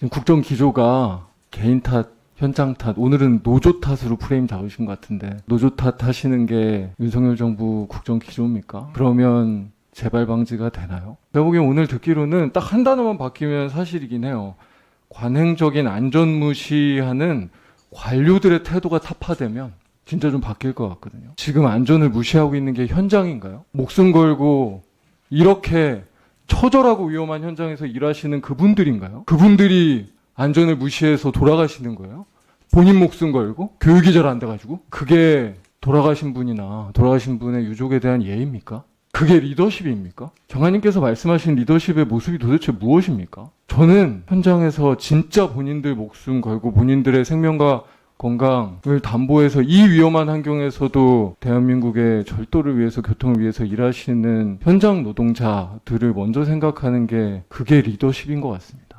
지금 국정 기조가 개인 탓, 현장 탓, 오늘은 노조 탓으로 프레임 잡으신 것 같은데 노조 탓 하시는 게 윤석열 정부 국정 기조입니까? 그러면 재발 방지가 되나요? 제가 보기엔 오늘 듣기로는 딱 한 단어만 바뀌면 사실이긴 해요. 관행적인 안전 무시하는 관료들의 태도가 타파되면 진짜 좀 바뀔 것 같거든요. 지금 안전을 무시하고 있는 게 현장인가요? 목숨 걸고 이렇게 처절하고 위험한 현장에서 일하시는 그분들인가요? 그분들이 안전을 무시해서 돌아가시는 거예요? 본인 목숨 걸고 교육이 잘 안 돼가지고 그게 돌아가신 분이나 돌아가신 분의 유족에 대한 예의입니까? 그게 리더십입니까? 정한님께서 말씀하신 리더십의 모습이 도대체 무엇입니까? 저는 현장에서 진짜 본인들 목숨 걸고 본인들의 생명과 건강을 담보해서 이 위험한 환경에서도 대한민국의 절도를 위해서 교통을 위해서 일하시는 현장 노동자들을 먼저 생각하는 게 그게 리더십인 것 같습니다.